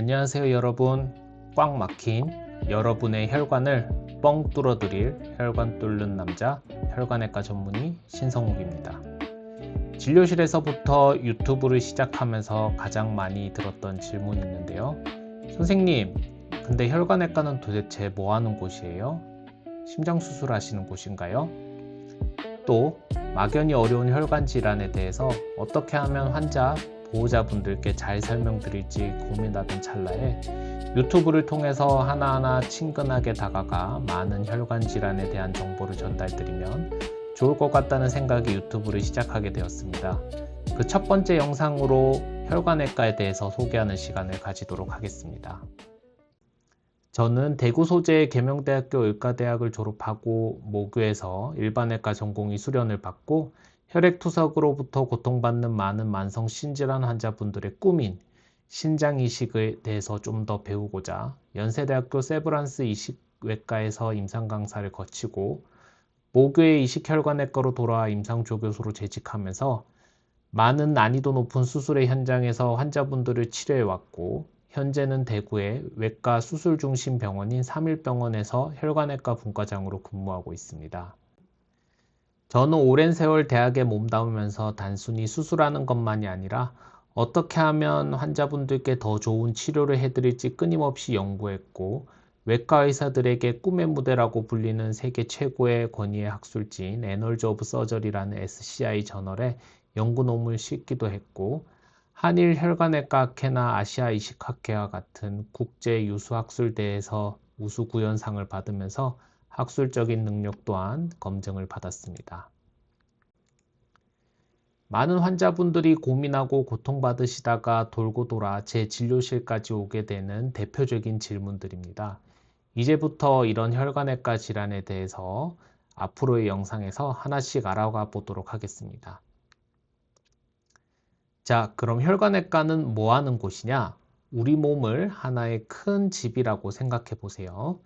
안녕하세요 여러분 꽉 막힌 여러분의 혈관을 뻥 뚫어드릴 혈관 뚫는 남자 혈관외과 전문의 신성욱입니다 진료실에서부터 유튜브를 시작하면서 가장 많이 들었던 질문이 있는데요 선생님 근데 혈관외과는 도대체 뭐 하는 곳이에요? 심장수술 하시는 곳인가요? 또 막연히 어려운 혈관 질환에 대해서 어떻게 하면 환자 보호자분들께 잘 설명드릴지 고민하던 찰나에 유튜브를 통해서 하나하나 친근하게 다가가 많은 혈관 질환에 대한 정보를 전달드리면 좋을 것 같다는 생각에 유튜브를 시작하게 되었습니다. 그 첫 번째 영상으로 혈관외과에 대해서 소개하는 시간을 가지도록 하겠습니다. 저는 대구 소재의 계명대학교 의과대학을 졸업하고 모교에서 일반외과 전공의 수련을 받고 혈액투석으로부터 고통받는 많은 만성 신질환 환자분들의 꿈인 신장 이식에 대해서 좀 더 배우고자 연세대학교 세브란스 이식외과에서 임상 강사를 거치고 모교의 이식혈관외과로 돌아와 임상 조교수로 재직하면서 많은 난이도 높은 수술의 현장에서 환자분들을 치료해 왔고 현재는 대구의 외과 수술 중심 병원인 삼일병원에서 혈관외과 분과장으로 근무하고 있습니다. 저는 오랜 세월 대학에 몸담으면서 단순히 수술하는 것만이 아니라 어떻게 하면 환자분들께 더 좋은 치료를 해드릴지 끊임없이 연구했고 외과 의사들에게 꿈의 무대라고 불리는 세계 최고의 권위의 학술지인 애널즈 오브 서저리라는 SCI 저널에 연구 논문을 싣기도 했고 한일 혈관외과 학회나 아시아 이식학회와 같은 국제 유수학술대에서 우수 구연상을 받으면서 학술적인 능력 또한 검증을 받았습니다. 많은 환자분들이 고민하고 고통받으시다가 돌고 돌아 제 진료실까지 오게 되는 대표적인 질문들입니다. 이제부터 이런 혈관외과 질환에 대해서 앞으로의 영상에서 하나씩 알아가 보도록 하겠습니다. 자, 그럼 혈관외과는 뭐 하는 곳이냐? 우리 몸을 하나의 큰 집이라고 생각해 보세요.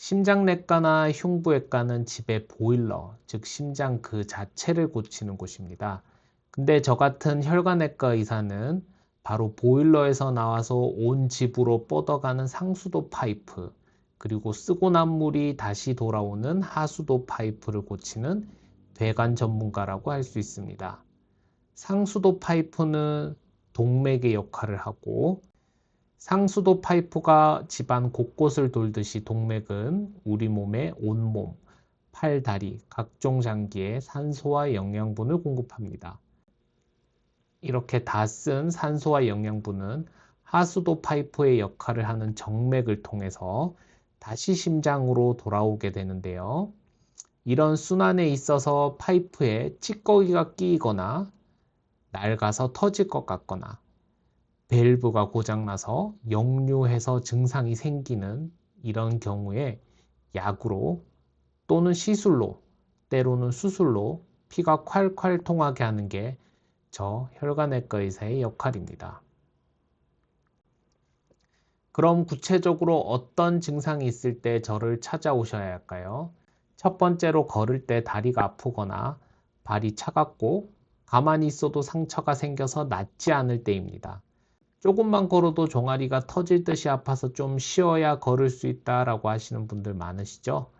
심장내과나 흉부외과는 집의 보일러, 즉 심장 그 자체를 고치는 곳입니다. 근데 저 같은 혈관외과 의사는 바로 보일러에서 나와서 온 집으로 뻗어가는 상수도 파이프, 그리고 쓰고 난 물이 다시 돌아오는 하수도 파이프를 고치는 배관 전문가라고 할 수 있습니다. 상수도 파이프는 동맥의 역할을 하고 상수도 파이프가 집안 곳곳을 돌듯이 동맥은 우리 몸의 온몸, 팔, 다리, 각종 장기에 산소와 영양분을 공급합니다. 이렇게 다 쓴 산소와 영양분은 하수도 파이프의 역할을 하는 정맥을 통해서 다시 심장으로 돌아오게 되는데요. 이런 순환에 있어서 파이프에 찌꺼기가 끼거나 낡아서 터질 것 같거나 밸브가 고장나서 역류해서 증상이 생기는 이런 경우에 약으로 또는 시술로 때로는 수술로 피가 콸콸 통하게 하는 게 저 혈관외과 의사의 역할입니다. 그럼 구체적으로 어떤 증상이 있을 때 저를 찾아오셔야 할까요? 첫 번째로 걸을 때 다리가 아프거나 발이 차갑고 가만히 있어도 상처가 생겨서 낫지 않을 때입니다. 조금만 걸어도 종아리가 터질 듯이 아파서 좀 쉬어야 걸을 수 있다라고 하시는 분들 많으시죠?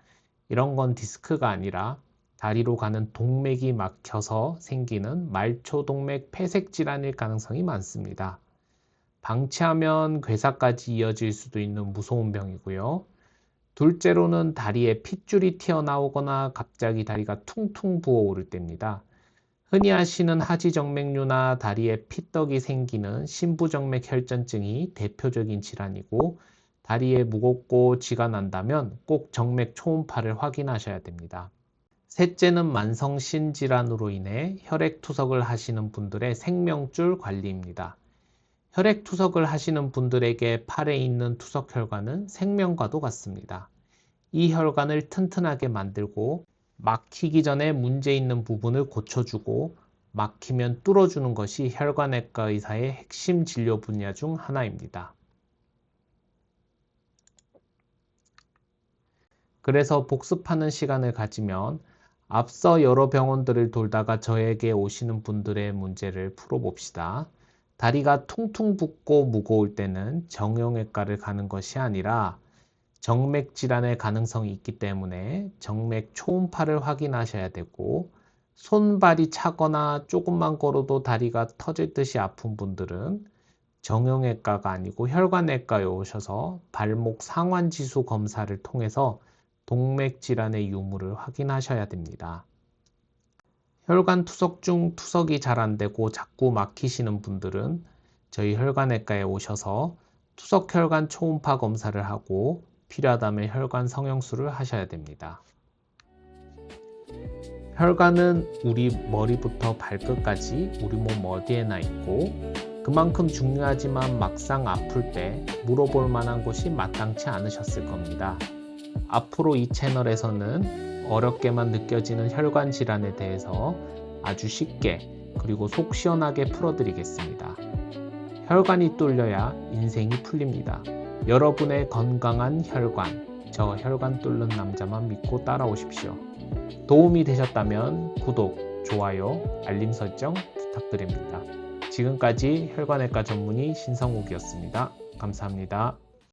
이런 건 디스크가 아니라 다리로 가는 동맥이 막혀서 생기는 말초동맥 폐색 질환일 가능성이 많습니다. 방치하면 괴사까지 이어질 수도 있는 무서운 병이고요. 둘째로는 다리에 핏줄이 튀어나오거나 갑자기 다리가 퉁퉁 부어오를 때입니다. 흔히 하시는 하지정맥류나 다리에 피떡이 생기는 신부정맥 혈전증이 대표적인 질환이고 다리에 무겁고 쥐가 난다면 꼭 정맥 초음파를 확인하셔야 됩니다. 셋째는 만성신 질환으로 인해 혈액투석을 하시는 분들의 생명줄 관리입니다. 혈액투석을 하시는 분들에게 팔에 있는 투석혈관은 생명과도 같습니다. 이 혈관을 튼튼하게 만들고 막히기 전에 문제 있는 부분을 고쳐주고 막히면 뚫어주는 것이 혈관외과 의사의 핵심 진료 분야 중 하나입니다. 그래서 복습하는 시간을 가지면 앞서 여러 병원들을 돌다가 저에게 오시는 분들의 문제를 풀어봅시다. 다리가 퉁퉁 붓고 무거울 때는 정형외과를 가는 것이 아니라 정맥 질환의 가능성이 있기 때문에 정맥 초음파를 확인하셔야 되고 손발이 차거나 조금만 걸어도 다리가 터질 듯이 아픈 분들은 정형외과가 아니고 혈관외과에 오셔서 발목 상완지수 검사를 통해서 동맥 질환의 유무를 확인하셔야 됩니다. 혈관 투석 중 투석이 잘 안 되고 자꾸 막히시는 분들은 저희 혈관외과에 오셔서 투석 혈관 초음파 검사를 하고 필요하다면 혈관 성형술을 하셔야 됩니다. 혈관은 우리 머리부터 발끝까지 우리 몸 어디에나 있고 그만큼 중요하지만 막상 아플 때 물어볼 만한 곳이 마땅치 않으셨을 겁니다. 앞으로 이 채널에서는 어렵게만 느껴지는 혈관 질환에 대해서 아주 쉽게 그리고 속 시원하게 풀어드리겠습니다. 혈관이 뚫려야 인생이 풀립니다. 여러분의 건강한 혈관, 저 혈관 뚫는 남자만 믿고 따라오십시오. 도움이 되셨다면 구독, 좋아요, 알림 설정 부탁드립니다. 지금까지 혈관외과 전문의 신성욱이었습니다. 감사합니다.